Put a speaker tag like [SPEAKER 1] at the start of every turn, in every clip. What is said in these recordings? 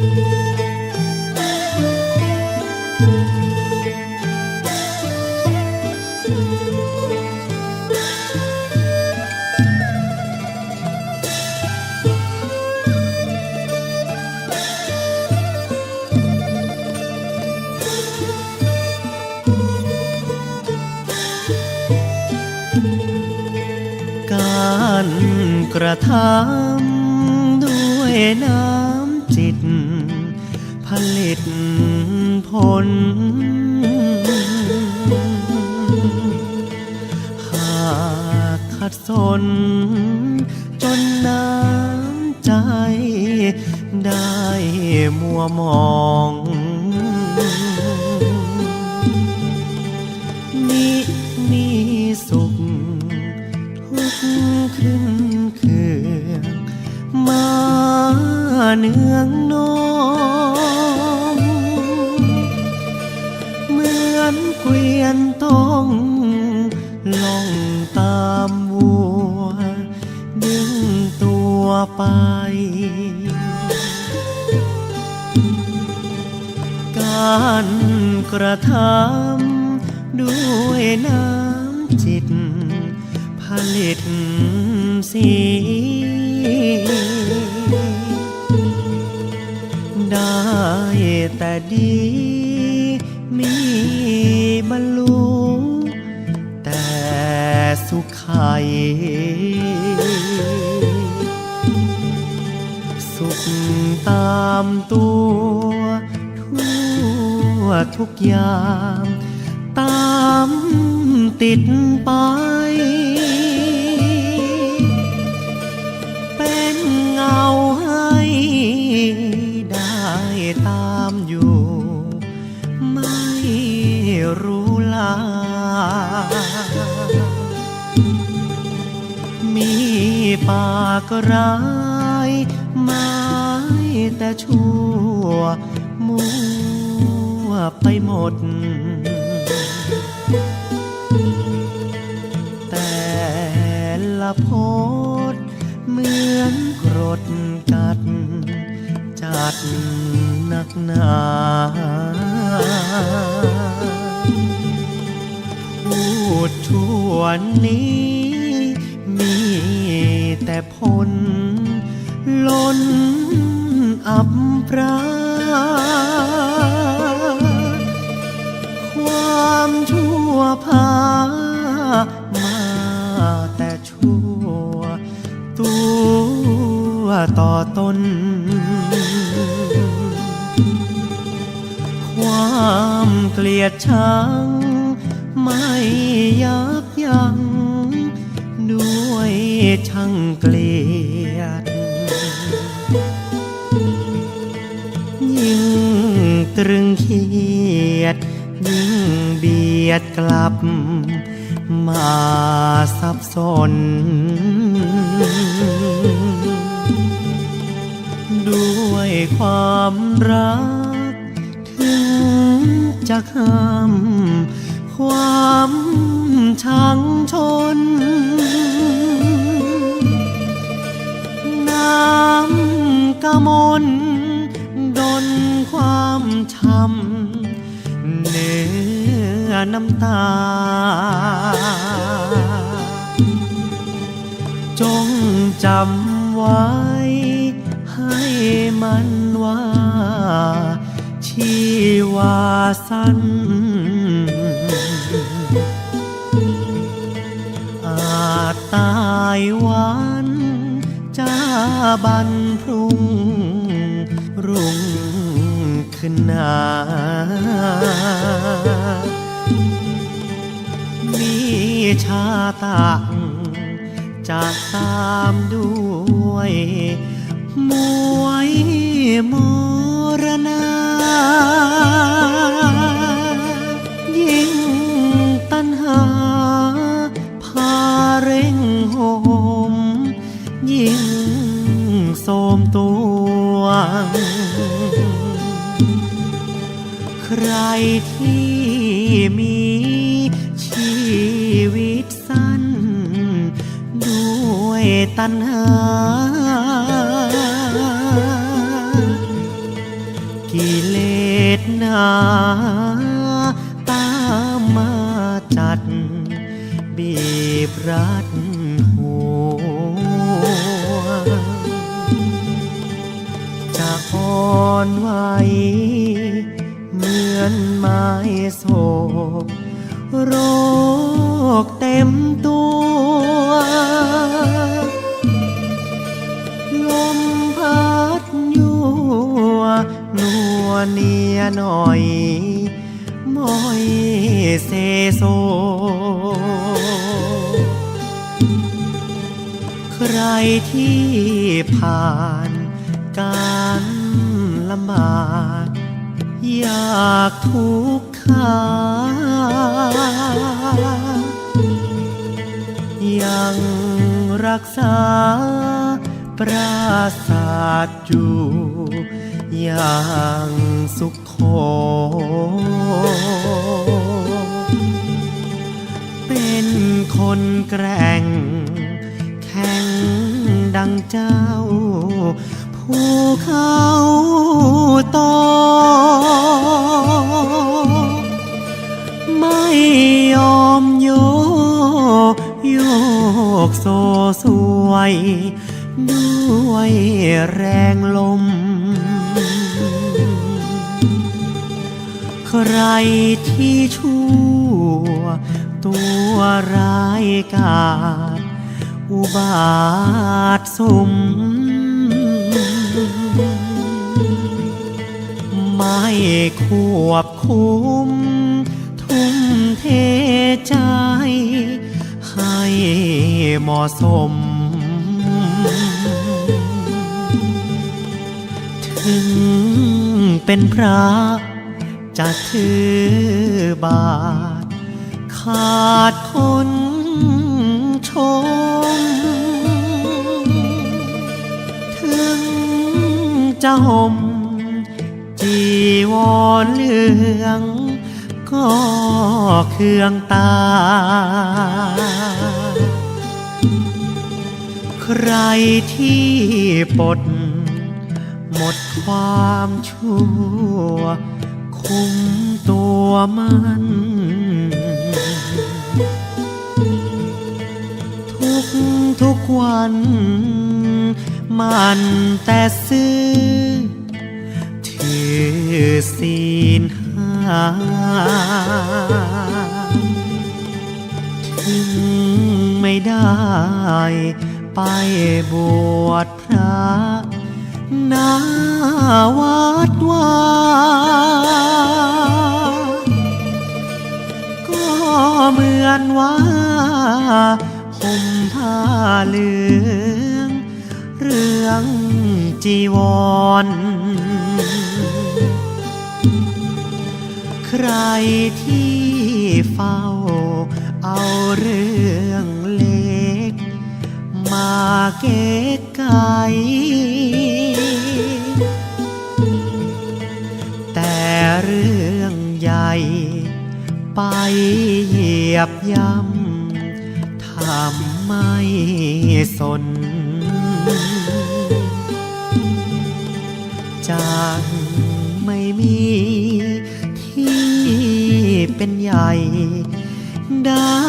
[SPEAKER 1] การกระทำด้วยน้ำ จิต ผลิตผล หากขัดสน จนน้ำใจ ได้มัวมอง เนืองนองเหมือนเกวียนต้องล่องตามวัว ดึงตัวไปการกระทำด้วยน้ำจิตผลิตสี ได้แต่ดี มีบรรลุแต่สุขไขสุขตามตัว ทั่วทุกอย่างตามติดไป มีปากร้ายไม้แต่ชั่วมัวไปหมด แต่ละโพดเหมือนกรดกัด จัดหนักหนา วนี้ มีแต่ผลล้นอับปราความชั่วพามาแต่ชั่วตัวต่อตน ความเกลียดชังไม่ยับัง ด้วยช่างเกลียด ยิ่งตรึงเครียด ยิ่งเบียดกลับ มาสับสน ด้วยความรัก ถึงจะห้ามความ ช้ำเนื้อน้ำตา จงจำไว้ ให้มันว่า ชีวาสั้นอาจตายวัน จ้าบันพรุ่งรุ่ง ขึ้นหนามีชาตักจะตามด้วยมวยมรณา ยิ่งตันหา พาเร่งโหม ยิ่งโสมตัว ใครที่มีชีวิตสั้น ด้วยตัณหา กิเลสนาตามมาจัด บีบรัดหัวจะอ่อนไหว มือนไม้โศกโรคเต็มตัว ลมพัดยั่วนัวเนียหน่อยมอยเซโซ ใครที่ผ่านการลำบาก อยากทุกข์ขายังรักษาปราศาสตร์อยู่อย่างสุขโขเป็นคนแกร่ง แข็งดังเจ้าภูเขา กโซสวย ด้วยแรงลม ใครที่ชั่ว ตัวร้ายกาจอุบาทสม ไม่ควบคุม ทุ่มเทใจ เหมาะสม ถึงเป็นพระจะถือบาท ขาดคนชม ถึงจะห่มจีวรเหลือง ก็เครื่องตา รที่ปลดหมดความชั่ว คุมตัวมัน ทุกทุกวัน มันแต่ซื้อ ถือศีลห้าถึงไม่ได้ ไปบวชพระหนาวัดวาก็เหมือนว่าห่มผ้าเหลือง เรื่องจีวร ใครที่เฝ้าเอาเรื่อง เก๊กไก่แต่เรื่องใหญ่ ไปเหยียบย่ำทำไม่สนจากไม่มีที่เป็นใหญ่ ได้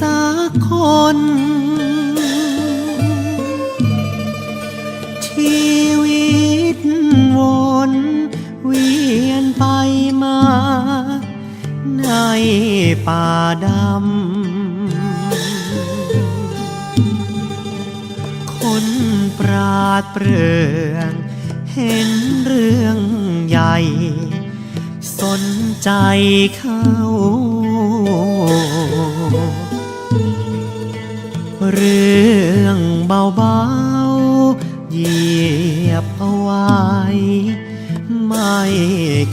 [SPEAKER 1] สักคน ในป่าดำ คนปราดเปรื่อง เห็นเรื่องใหญ่ สนใจเข้า เรื่องเบาๆเหยียบเอาไว้ ไม่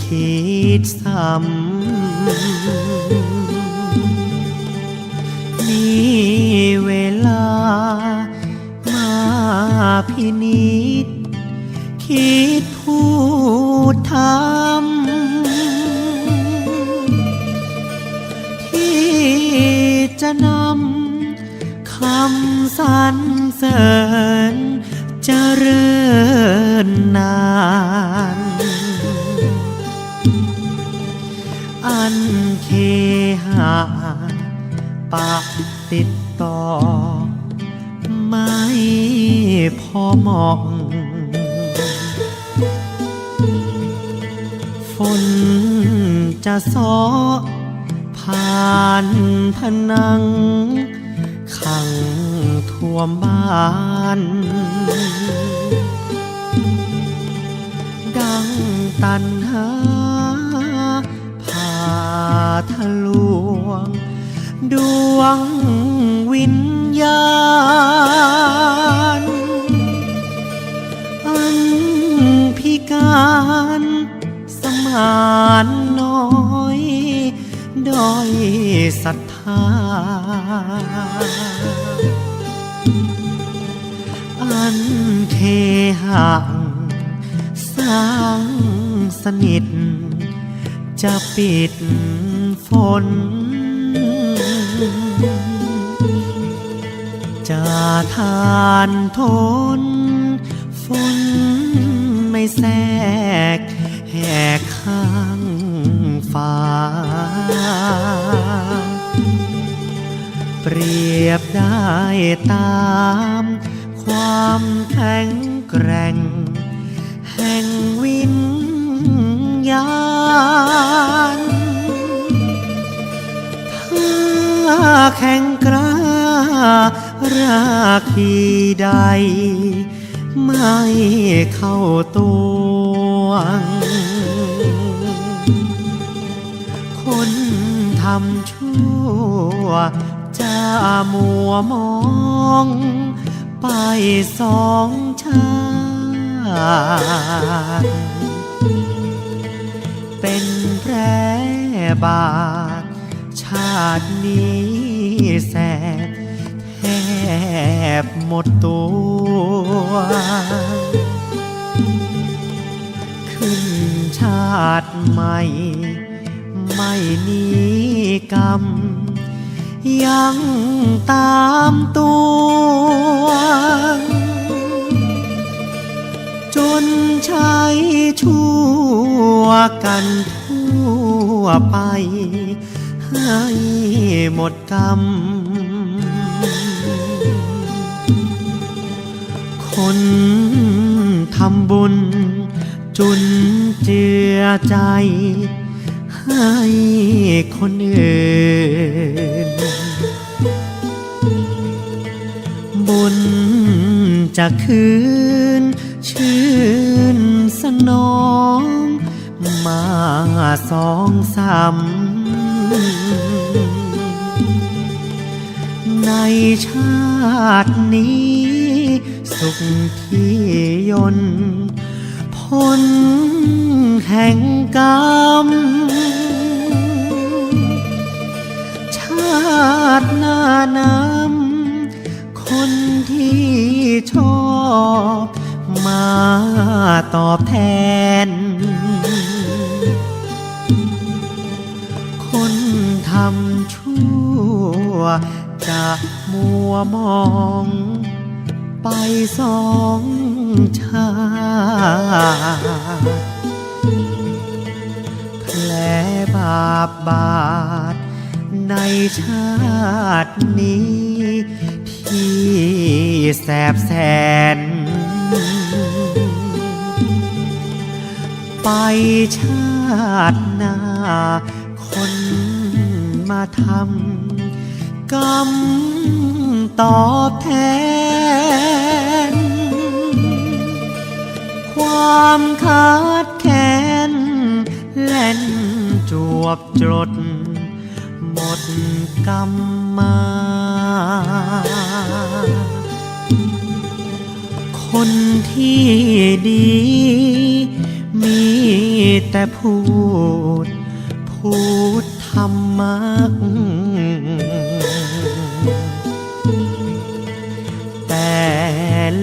[SPEAKER 1] คิดซ้ำ มีเวลา มาพินิจคิดพูดทำที่จะนำคำสรรเสริญเจริญ ปากติดต่อ ไม่พอมองฝนจะซอผ่านผนัง ขังท่วมบ้าน ดังตันหาผ่าทะลวง ดวงวิญญาณ อันพิการสมานน้อยด้อยศรัทธา อันเทห่างสร้างสนิท จะปิดฝน จะทานทน ฝนไม่แทรกแหกข้างฟ้า เปรียบได้ตาม ความแข็งแกร่ง แห่งวิญญาณ แข่งกล้าราคีใด ไม่เข้าตัวคนทำชั่ว จะมัวมอง ไปสองชาติเป็นแพร่บาทชาตินี้ แสบแทบหมดตัว ขึ้นชาติใหม่ ไม่หนีกรรม ยังตามตัว จนใช้ชั่วกันทั่วไป ให้หมดกรรม คนทำบุญ จุนเจือใจ ให้คนอื่น บุญจะคืน ชื่นสนอง มาสองสาม ในชาตินี้ สุขที่ยนต์ผลแห่งกรรม ชาติหน้านำคนที่ชอบ มาตอบแทน คนทำชั่ว จะมัวมอง ไปสองชาติแผลบาปบาดในชาตินี้ที่แสบแสน ไปชาติหน้า คนมาทำกรรมตอบแทน ความขาดแค้นเล่นจวบจด หมดกรรมมา คนที่ดี มีแต่พูด พูดธรรมะแต่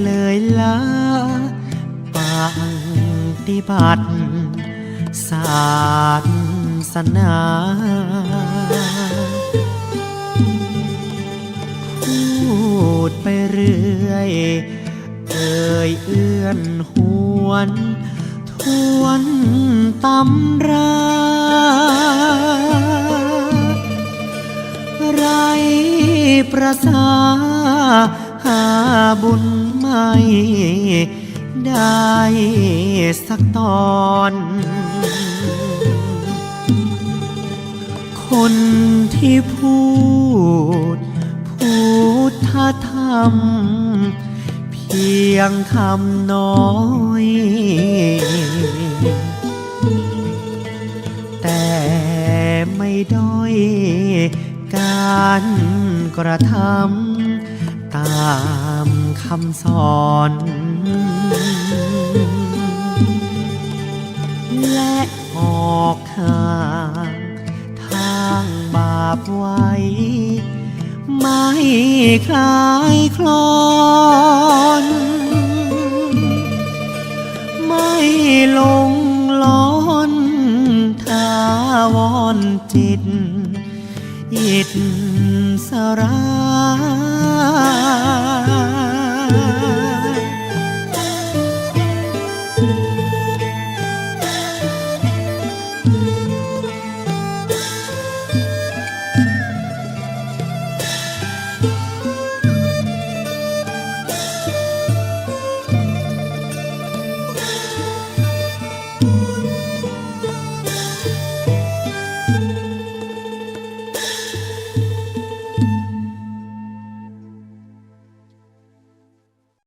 [SPEAKER 1] เลยละปฏิบัติศาสนาพูดไปเรื่อย เอ่ยเอื้อนหวน ทวนตำรา ไรประสาหาบุญไม่ได้สักตอน คนที่พูด พูดท่าทำเพียงคำน้อย แต่ไม่ด้อยการกระทำตามคำสอน และออกห่างทางบาปไว้ ไม่คลายคลอนไม่หลงร้อนาวรจิตอิดสรา